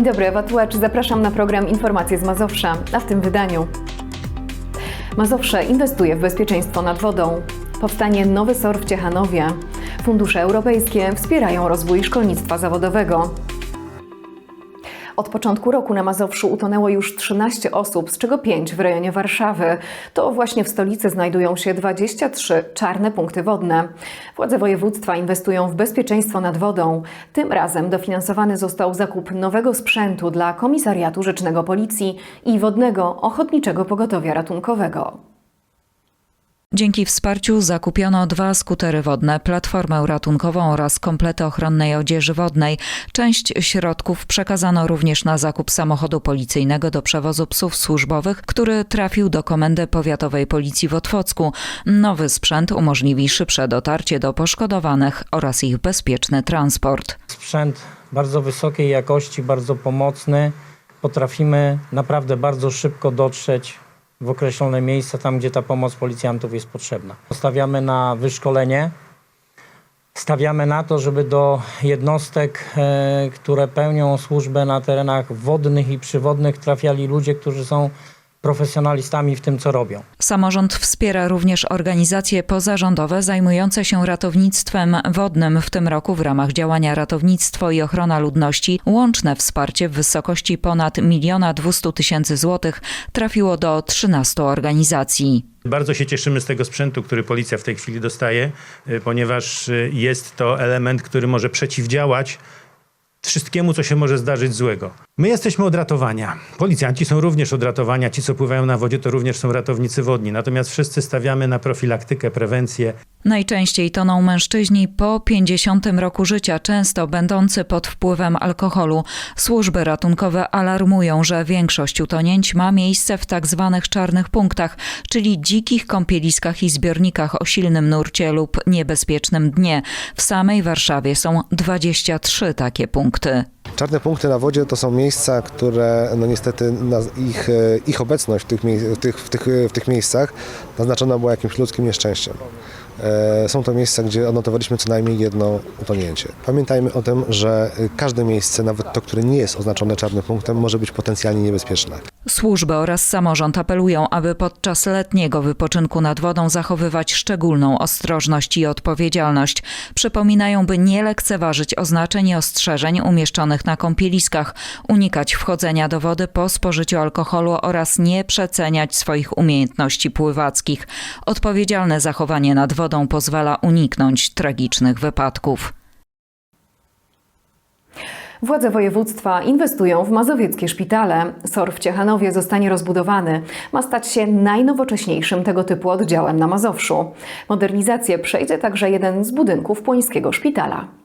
Dzień dobry, Ewa Tułacz. Zapraszam na program Informacje z Mazowsza, a w tym wydaniu. Mazowsze inwestuje w bezpieczeństwo nad wodą. Powstanie nowy SOR w Ciechanowie. Fundusze europejskie wspierają rozwój szkolnictwa zawodowego. Od początku roku na Mazowszu utonęło już 13 osób, z czego 5 w rejonie Warszawy. To właśnie w stolicy znajdują się 23 czarne punkty wodne. Władze województwa inwestują w bezpieczeństwo nad wodą. Tym razem dofinansowany został zakup nowego sprzętu dla Komisariatu Rzecznego Policji i Wodnego Ochotniczego Pogotowia Ratunkowego. Dzięki wsparciu zakupiono dwa skutery wodne, platformę ratunkową oraz komplety ochronnej odzieży wodnej. Część środków przekazano również na zakup samochodu policyjnego do przewozu psów służbowych, który trafił do Komendy Powiatowej Policji w Otwocku. Nowy sprzęt umożliwi szybsze dotarcie do poszkodowanych oraz ich bezpieczny transport. sprzęt bardzo wysokiej jakości, bardzo pomocny. Potrafimy naprawdę bardzo szybko dotrzeć w określone miejsca, tam gdzie ta pomoc policjantów jest potrzebna. Stawiamy na wyszkolenie, stawiamy na to, żeby do jednostek, e, które pełnią służbę na terenach wodnych i przywodnych, trafiali ludzie, którzy są profesjonalistami w tym, co robią. Samorząd wspiera również organizacje pozarządowe zajmujące się ratownictwem wodnym. W tym roku w ramach działania Ratownictwo i Ochrona Ludności łączne wsparcie w wysokości ponad 1 200 tysięcy złotych trafiło do 13 organizacji. Bardzo się cieszymy z tego sprzętu, który policja w tej chwili dostaje, y, ponieważ y, jest to element, który może przeciwdziałać wszystkiemu, co się może zdarzyć złego. My jesteśmy od ratowania. Policjanci są również od ratowania. Ci, co pływają na wodzie, to również są ratownicy wodni. Natomiast wszyscy stawiamy na profilaktykę, prewencję. Najczęściej toną mężczyźni po 50 roku życia, często będący pod wpływem alkoholu. Służby ratunkowe alarmują, że większość utonięć ma miejsce w tak zwanych czarnych punktach, czyli dzikich kąpieliskach i zbiornikach o silnym nurcie lub niebezpiecznym dnie. W samej Warszawie są 23 takie punkty. Czarne punkty na wodzie to są miejsca, które no niestety ich, e, ich obecność w tych, w, tych, w, tych, w tych miejscach naznaczona była jakimś ludzkim nieszczęściem. E, Są to miejsca, gdzie odnotowaliśmy co najmniej jedno utonięcie. Pamiętajmy o tym, że każde miejsce, nawet to, które nie jest oznaczone czarnym punktem, może być potencjalnie niebezpieczne. Służby oraz samorząd apelują, aby podczas letniego wypoczynku nad wodą zachowywać szczególną ostrożność i odpowiedzialność. Przypominają, by nie lekceważyć oznaczeń i ostrzeżeń umieszczonych na kąpieliskach, unikać wchodzenia do wody po spożyciu alkoholu oraz nie przeceniać swoich umiejętności pływackich. Odpowiedzialne zachowanie nad wodą pozwala uniknąć tragicznych wypadków. Władze województwa inwestują w mazowieckie szpitale. SOR w Ciechanowie zostanie rozbudowany. Ma stać się najnowocześniejszym tego typu oddziałem na Mazowszu. Modernizację przejdzie także jeden z budynków Płońskiego Szpitala.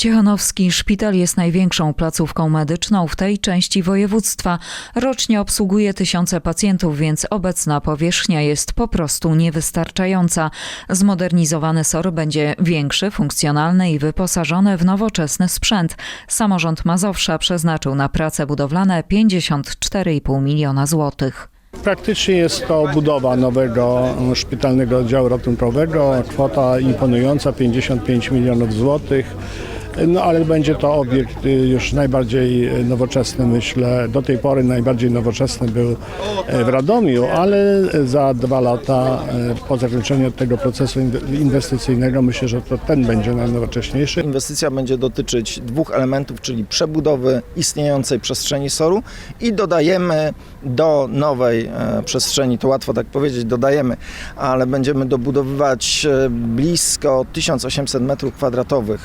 Ciechanowski Szpital jest największą placówką medyczną w tej części województwa. Rocznie obsługuje tysiące pacjentów, więc obecna powierzchnia jest po prostu niewystarczająca. Zmodernizowany SOR będzie większy, funkcjonalny i wyposażony w nowoczesny sprzęt. Samorząd Mazowsza przeznaczył na prace budowlane 54,5 miliona złotych. Praktycznie jest to budowa nowego mm, szpitalnego oddziału ratunkowego. Kwota imponująca 55 milionów złotych. No ale będzie to obiekt y, już najbardziej y, nowoczesny, myślę. Do tej pory najbardziej nowoczesny był e, w Radomiu, ale za dwa lata po zakończeniu tego procesu inwe- inwestycyjnego myślę, że to ten będzie najnowocześniejszy. Inwestycja będzie dotyczyć dwóch elementów, czyli przebudowy istniejącej przestrzeni SOR-u i dodajemy do nowej e, przestrzeni, to łatwo tak powiedzieć, dodajemy, ale będziemy dobudowywać e, blisko 1800 m2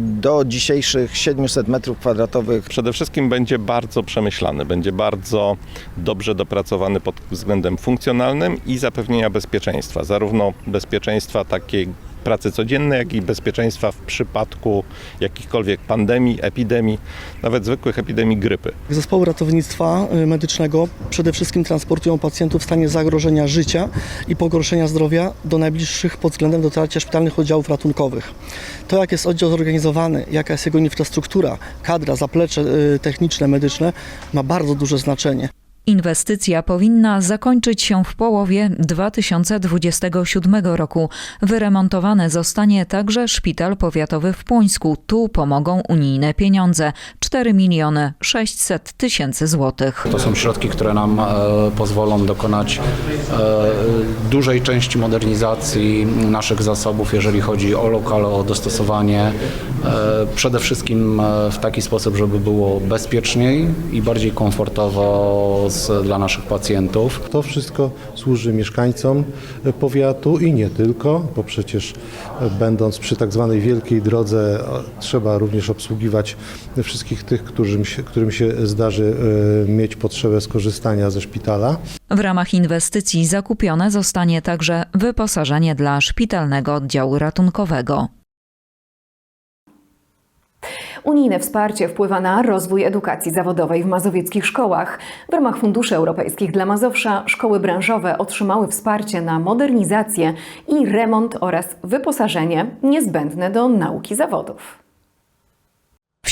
do dzisiejszych 700 m2 Przede wszystkim będzie bardzo przemyślany, będzie bardzo dobrze dopracowany pod względem funkcjonalnym i zapewnienia bezpieczeństwa, zarówno bezpieczeństwa takiej pracy codziennej, jak i bezpieczeństwa w przypadku jakichkolwiek pandemii, epidemii, nawet zwykłych epidemii grypy. Zespoły ratownictwa y, medycznego przede wszystkim transportują pacjentów w stanie zagrożenia życia i pogorszenia zdrowia do najbliższych pod względem dotarcia szpitalnych oddziałów ratunkowych. To, jak jest oddział zorganizowany, jaka jest jego infrastruktura, kadra, zaplecze y, techniczne, medyczne, ma bardzo duże znaczenie. Inwestycja powinna zakończyć się w połowie 2027 roku. Wyremontowany zostanie także szpital powiatowy w Płońsku. Tu pomogą unijne pieniądze 4 miliony 600 tysięcy złotych. To są środki, które nam e, pozwolą dokonać e, dużej części modernizacji naszych zasobów, jeżeli chodzi o lokale, o dostosowanie. E, przede wszystkim e, w taki sposób, żeby było bezpieczniej i bardziej komfortowo z, dla naszych pacjentów. To wszystko służy mieszkańcom powiatu i nie tylko, bo przecież e, będąc przy tak zwanej wielkiej drodze trzeba również obsługiwać wszystkich tych, którym się, którym się zdarzy mieć potrzebę skorzystania ze szpitala. W ramach inwestycji zakupione zostanie także wyposażenie dla szpitalnego oddziału ratunkowego. Unijne wsparcie wpływa na rozwój edukacji zawodowej w mazowieckich szkołach. W ramach funduszy europejskich dla Mazowsza szkoły branżowe otrzymały wsparcie na modernizację i remont oraz wyposażenie niezbędne do nauki zawodów.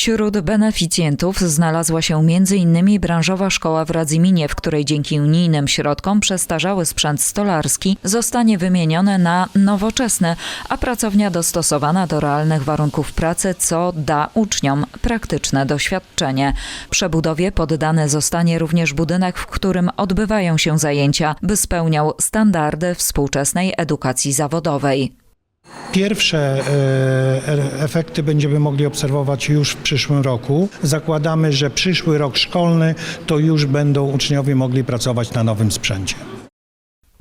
Wśród beneficjentów znalazła się m.in. branżowa szkoła w Radziminie, w której dzięki unijnym środkom przestarzały sprzęt stolarski zostanie wymieniony na nowoczesny, a pracownia dostosowana do realnych warunków pracy, co da uczniom praktyczne doświadczenie. Przebudowie poddany zostanie również budynek, w którym odbywają się zajęcia, by spełniał standardy współczesnej edukacji zawodowej. Pierwsze e, efekty będziemy mogli obserwować już w przyszłym roku. Zakładamy, że przyszły rok szkolny to już będą uczniowie mogli pracować na nowym sprzęcie.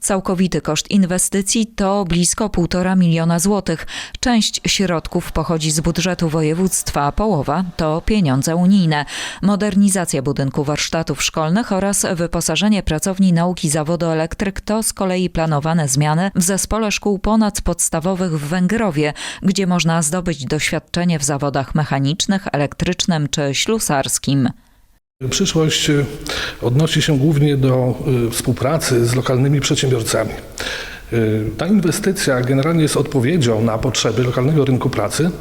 Całkowity koszt inwestycji to blisko 1,5 miliona złotych. Część środków pochodzi z budżetu województwa, połowa to pieniądze unijne. Modernizacja budynku warsztatów szkolnych oraz wyposażenie pracowni nauki zawodu elektryk to z kolei planowane zmiany w zespole szkół ponadpodstawowych w Węgrowie, gdzie można zdobyć doświadczenie w zawodach mechanicznych, elektrycznym czy ślusarskim. Przyszłość y, odnosi się głównie do y, współpracy z lokalnymi przedsiębiorcami. Y, Ta inwestycja generalnie jest odpowiedzią na potrzeby lokalnego rynku pracy,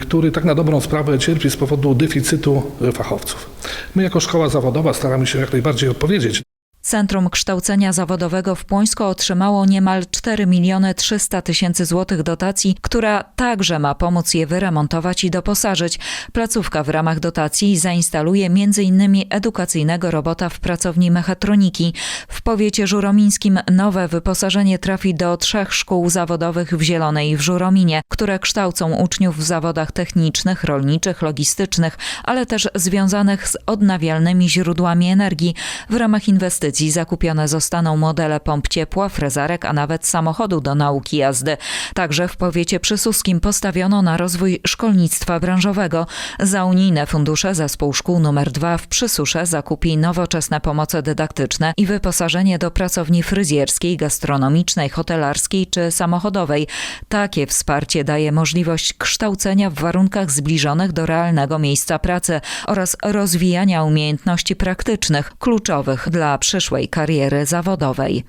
który tak na dobrą sprawę cierpi z powodu deficytu fachowców. My jako szkoła zawodowa staramy się jak najbardziej odpowiedzieć Centrum Kształcenia Zawodowego w Płońsku otrzymało niemal 4 miliony 300 tysięcy złotych dotacji, która także ma pomóc je wyremontować i doposażyć. Placówka w ramach dotacji zainstaluje m.in. edukacyjnego robota w pracowni mechatroniki. W powiecie żuromińskim nowe wyposażenie trafi do trzech szkół zawodowych w Zielonej i w Żurominie, które kształcą uczniów w zawodach technicznych, rolniczych, logistycznych, ale też związanych z odnawialnymi źródłami energii. W ramach inwestycji zakupione zostaną modele pomp ciepła, frezarek, a nawet samochodu do nauki jazdy. Także w powiecie przysuskim postawiono na rozwój szkolnictwa branżowego. Za unijne fundusze zespół szkół nr 2 w Przysusze zakupi nowoczesne pomoce dydaktyczne i wyposażenie do pracowni fryzjerskiej, gastronomicznej, hotelarskiej czy samochodowej. Takie wsparcie daje możliwość kształcenia w warunkach zbliżonych do realnego miejsca pracy oraz rozwijania umiejętności praktycznych, kluczowych dla przyszłej kariery zawodowej.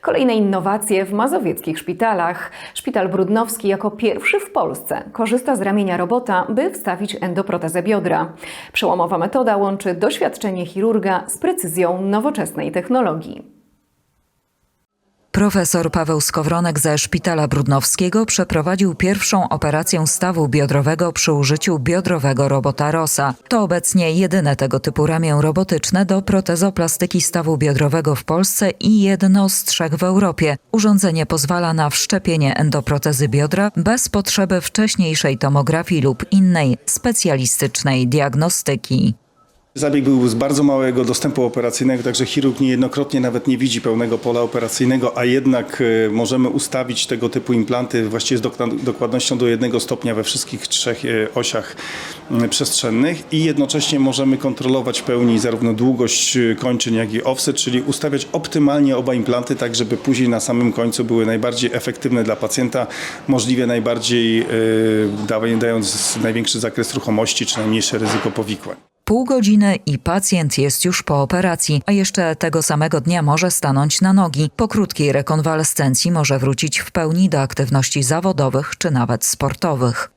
Kolejne innowacje w mazowieckich szpitalach. Szpital Brudnowski jako pierwszy w Polsce korzysta z ramienia robota, by wstawić endoprotezę biodra. Przełomowa metoda łączy doświadczenie chirurga z precyzją nowoczesnej technologii. Profesor Paweł Skowronek ze Szpitala Brudnowskiego przeprowadził pierwszą operację stawu biodrowego przy użyciu biodrowego robota ROSA. To obecnie jedyne tego typu ramię robotyczne do protezoplastyki stawu biodrowego w Polsce i jedno z trzech w Europie. Urządzenie pozwala na wszczepienie endoprotezy biodra bez potrzeby wcześniejszej tomografii lub innej specjalistycznej diagnostyki. Zabieg był z bardzo małego dostępu operacyjnego, także chirurg niejednokrotnie nawet nie widzi pełnego pola operacyjnego, a jednak e, możemy ustawić tego typu implanty właściwie z dokładnością do jednego stopnia we wszystkich trzech e, osiach przestrzennych i jednocześnie możemy kontrolować w pełni zarówno długość e, kończyn, jak i offset, czyli ustawiać optymalnie oba implanty, tak żeby później na samym końcu były najbardziej efektywne dla pacjenta, możliwie najbardziej dając największy zakres ruchomości czy najmniejsze ryzyko powikłań. Pół godziny i pacjent jest już po operacji, a jeszcze tego samego dnia może stanąć na nogi. Po krótkiej rekonwalescencji może wrócić w pełni do aktywności zawodowych czy nawet sportowych.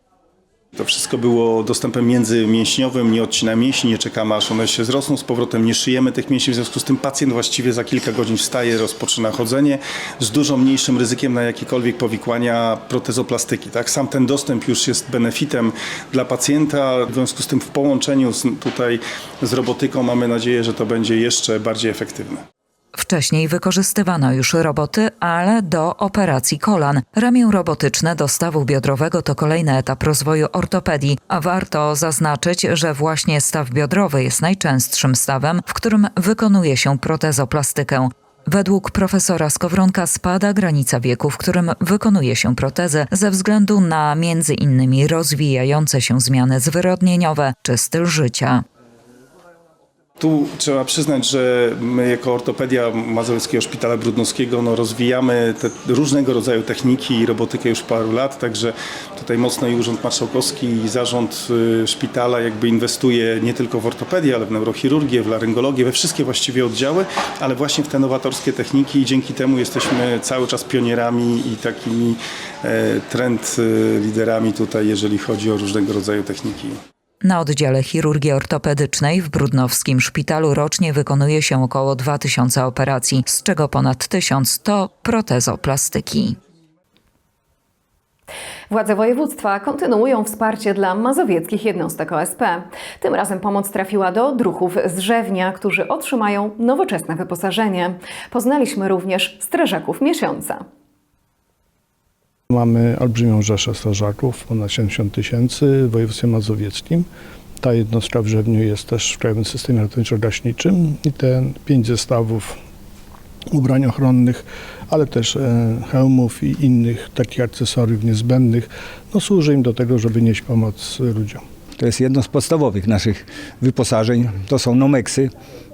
To wszystko było dostępem międzymięśniowym, nie odcinamy mięśni, nie czekamy aż one się zrosną z powrotem, nie szyjemy tych mięśni, w związku z tym pacjent właściwie za kilka godzin wstaje, rozpoczyna chodzenie z dużo mniejszym ryzykiem na jakiekolwiek powikłania protezoplastyki. Tak? Sam ten dostęp już jest benefitem dla pacjenta, w związku z tym w połączeniu z, tutaj z robotyką mamy nadzieję, że to będzie jeszcze bardziej efektywne. Wcześniej wykorzystywano już roboty, ale do operacji kolan. Ramię robotyczne do stawu biodrowego to kolejny etap rozwoju ortopedii, a warto zaznaczyć, że właśnie staw biodrowy jest najczęstszym stawem, w którym wykonuje się protezoplastykę. Według profesora Skowronka spada granica wieku, w którym wykonuje się protezy ze względu na między innymi rozwijające się zmiany zwyrodnieniowe czy styl życia. Tu trzeba przyznać, że my jako ortopedia Mazowieckiego Szpitala Brudnowskiego no, rozwijamy różnego rodzaju techniki i robotykę już paru lat, także tutaj mocno i Urząd Marszałkowski i Zarząd y, Szpitala jakby inwestuje nie tylko w ortopedię, ale w neurochirurgię, w laryngologię, we wszystkie właściwie oddziały, ale właśnie w te nowatorskie techniki i dzięki temu jesteśmy cały czas pionierami i takimi e, trend y, liderami tutaj, jeżeli chodzi o różnego rodzaju techniki. Na oddziale chirurgii ortopedycznej w Brudnowskim Szpitalu rocznie wykonuje się około 2000 operacji, z czego ponad 1000 to protezoplastyki. Władze województwa kontynuują wsparcie dla mazowieckich jednostek OSP. Tym razem pomoc trafiła do druhów z Rzewnia, którzy otrzymają nowoczesne wyposażenie. Poznaliśmy również strażaków miesiąca. Mamy olbrzymią rzeszę strażaków, ponad 70 tysięcy w województwie mazowieckim. Ta jednostka w Rzewniu jest też w Krajowym Systemie Ratowniczo-Gaśniczym i te pięć zestawów ubrań ochronnych, ale też e, hełmów i innych takich akcesoriów niezbędnych, no, służy im do tego, żeby nieść pomoc ludziom. To jest jedno z podstawowych naszych wyposażeń. To są nomeksy,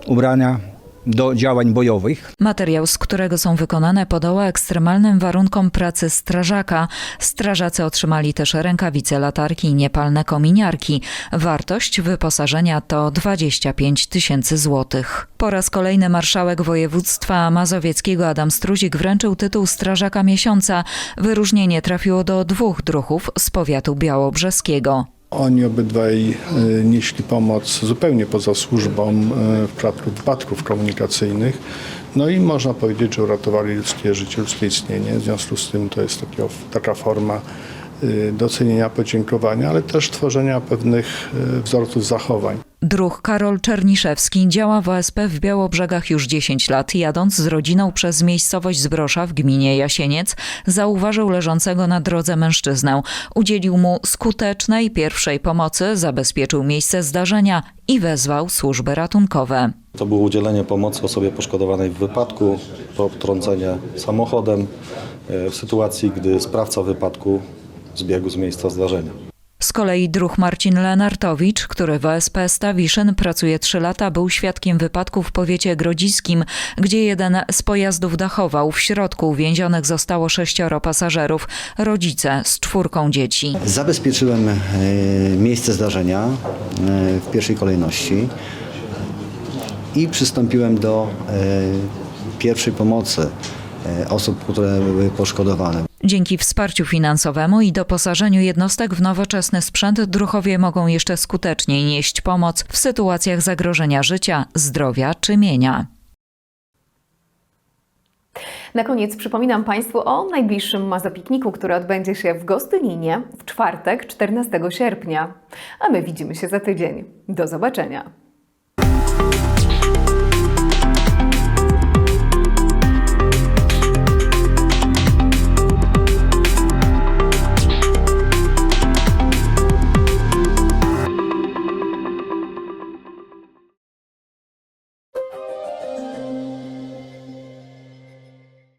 ubrania do działań bojowych. Materiał, z którego są wykonane, podoła ekstremalnym warunkom pracy strażaka. Strażacy otrzymali też rękawice, latarki i niepalne kominiarki. Wartość wyposażenia to 25 tysięcy złotych. Po raz kolejny marszałek województwa mazowieckiego Adam Struzik wręczył tytuł Strażaka Miesiąca. Wyróżnienie trafiło do dwóch druhów z powiatu białobrzeskiego. Oni obydwaj e, nieśli pomoc zupełnie poza służbą e, w przypadku wypadków komunikacyjnych. No i można powiedzieć, że uratowali ludzkie życie, ludzkie istnienie. W związku z tym to jest takiego, taka forma e, docenienia, podziękowania, ale też tworzenia pewnych wzorców zachowań. Druh Karol Czerniszewski działa w OSP w Białobrzegach już 10 lat. Jadąc z rodziną przez miejscowość Zbrosza w gminie Jasieniec, zauważył leżącego na drodze mężczyznę. Udzielił mu skutecznej pierwszej pomocy, zabezpieczył miejsce zdarzenia i wezwał służby ratunkowe. To było udzielenie pomocy osobie poszkodowanej w wypadku, potrącenie samochodem e, w sytuacji, gdy sprawca wypadku zbiegł z miejsca zdarzenia. Z kolei druh Marcin Lenartowicz, który w OSP Stawiszyn pracuje 3 lata, był świadkiem wypadku w powiecie grodziskim, gdzie jeden z pojazdów dachował. W środku uwięzionych zostało sześcioro pasażerów, rodzice z czwórką dzieci. Zabezpieczyłem e, miejsce zdarzenia e, w pierwszej kolejności i przystąpiłem do e, pierwszej pomocy osób, które były poszkodowane. Dzięki wsparciu finansowemu i doposażeniu jednostek w nowoczesny sprzęt druchowie mogą jeszcze skuteczniej nieść pomoc w sytuacjach zagrożenia życia, zdrowia czy mienia. Na koniec przypominam Państwu o najbliższym Mazopikniku, który odbędzie się w Gostyninie w czwartek 14 sierpnia. A my widzimy się za tydzień. Do zobaczenia.